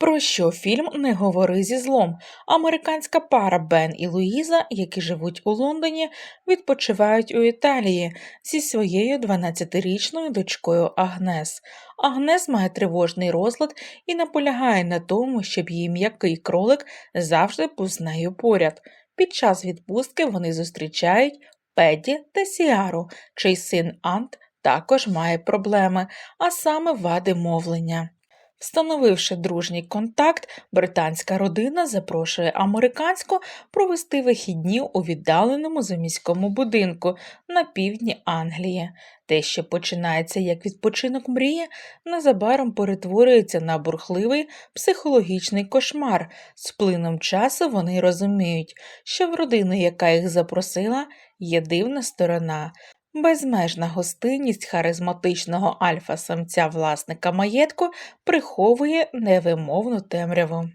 Про що фільм Не говори зі злом. Американська пара Бен і Луїза, які живуть у Лондоні, відпочивають у Італії зі своєю 12-річною дочкою Агнес. Агнес має тривожний розлад і наполягає на тому, щоб її м'який кролик завжди був з нею поряд. Під час відпустки вони зустрічають Педі та Сіару, чий син Ант також має проблеми, а саме вади мовлення. Встановивши дружній контакт, британська родина запрошує американську провести вихідні у віддаленому заміському будинку на півдні Англії. Те, що починається як відпочинок мрії, незабаром перетворюється на бурхливий психологічний кошмар. З плином часу вони розуміють, що в родини, яка їх запросила, є дивна сторона. Безмежна гостинність харизматичного альфа-самця власника маєтку приховує невимовну темряву.